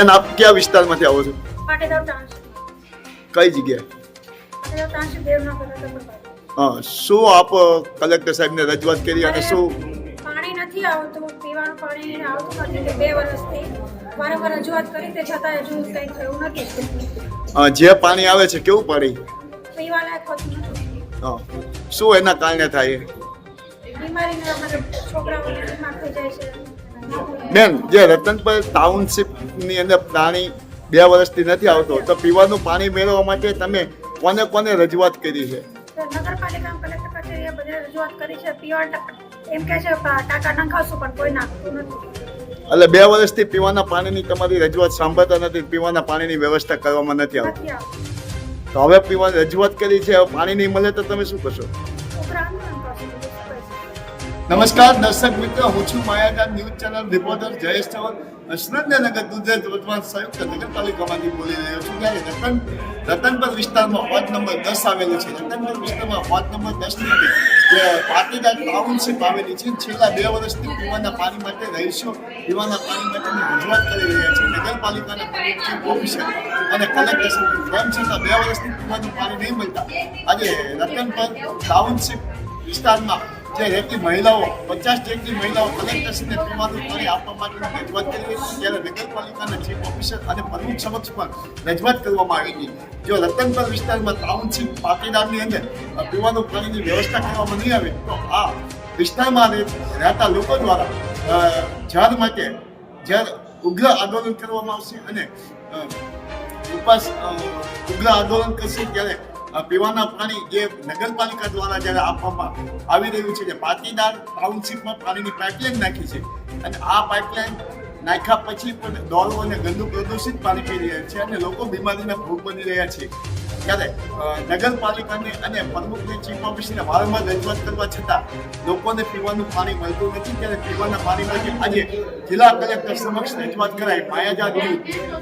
બેન આપ કયા વિસ્તારમાંથી આવો છો? કઈ જગ્યાએ? હા શું આપ કલેક્ટર સાહેબને રજૂઆત કરી અને શું? પાણી નથી આવતું પીવાનું પાણી આવતું નથી બે વર્ષથી વારંવાર રજૂઆત કરી તે છતાં હજુ કંઈ થયું નથી. જે પાણી આવે છે કેવું પાણી? પીવા લાયક હોતું નથી. હા શું એના કારણે થાય? બીમારીને અમારે છોકરાઓને બીમાર થઈ જાય છે. બેન જે રતનપર ટાઉનશીપની અંદર પાણી બે વર્ષથી નથી આવતો તો પીવાનું પાણી મેળવવા માટે તમે કોને કોને રજૂઆત કરી છે? નગરપાલિકા કલેક્ટર કચેરીએ બધે રજૂઆત કરી છે પીવા એમ કહે છે ટાંકા નખાવશું પણ કોઈ નાખતું નથી. એટલે બે વર્ષથી પીવાના પાણીની તમારી રજૂઆત સાંભળતા નથી પીવાના પાણીની વ્યવસ્થા કરવામાં નથી આવતી. તો હવે પીવાની રજૂઆત કરી છે હવે પાણી નહીં મળે તો તમે શું કરશો. નમસ્કાર, દર્શક મિત્રો. હું છું માયાદાન ન્યૂઝ ચેનલ રિપોર્ટર જયેશ ચવલ નગર ગુજરાત વર્તમાન સંયુક્ત નગરપાલિકામાંથી બોલી રહ્યો છું ત્યારે રતન, રતનપર વિસ્તારમાં વોર્ડ નંબર દસ આવેલું છે. રતનપર વિસ્તારમાં વોર્ડ નંબર દસની જે પાટીદાર ટાઉનશીપ આવેલી છે. છેલ્લા બે વર્ષથી પીવાના પાણી માટે રહીશો, પીવાના પાણી માટેની રજૂઆત કરી રહ્યા છે. નગરપાલિકાના ચીફ ઓફિસર અને કલેક્ટર તેમ છતાં બે વર્ષથી પીવાનું પાણી નહીં મળતા. આજે રતનપર ટાઉનશીપ વિસ્તારમાં જે રહેતી મહિલાઓ, પચાસ જેટલી મહિલાઓ કલેક્ટરશ્રીને પીવાનું પાણી આપવા માટેની રજૂઆત કરી હતી, ત્યારે નગરપાલિકાના ચીફ ઓફિસર અને પ્રમુખ સમક્ષ પણ રજૂઆત કરવામાં આવી હતી. જો રતનપર વિસ્તારમાં ટાઉનશીપ પાટીદારની અંદર પીવાનું પાણીની વ્યવસ્થા કરવામાં નહીં આવે, તો આ વિસ્તારમાં રહે- રહેતા લોકો દ્વારા ઝાડ માટે જ્યારે ઉગ્ર આંદોલન કરવામાં આવશે અને ઉપાસ ઉગ્ર આંદોલન કરશે ત્યારે પીવાના પાણી જે નગરપાલિકા દ્વારા જ્યારે આપવામાં આવી રહ્યું છે કે પાટીદાર ટાઉનશીપમાં પાણીની પાઇપલાઇન નાખી છે અને આ પાઇપલાઇન નાખ્યા પછી પણ દોડો અને ગંદુ પ્રદૂષિત પાણી પી રહ્યા છે અને લોકો બીમારીના ભોગ બની રહ્યા છે. ત્યારે નગરપાલિકાને અને પ્રમુખને ચીફ ઓફિસને વારંવાર રજૂઆત કરવા છતાં લોકોને પીવાનું પાણી મળતું નથી. ત્યારે પીવાના પાણી માટે આજે જિલ્લા કલેક્ટર સમક્ષ રજૂઆત કરાઈ. માયાજાત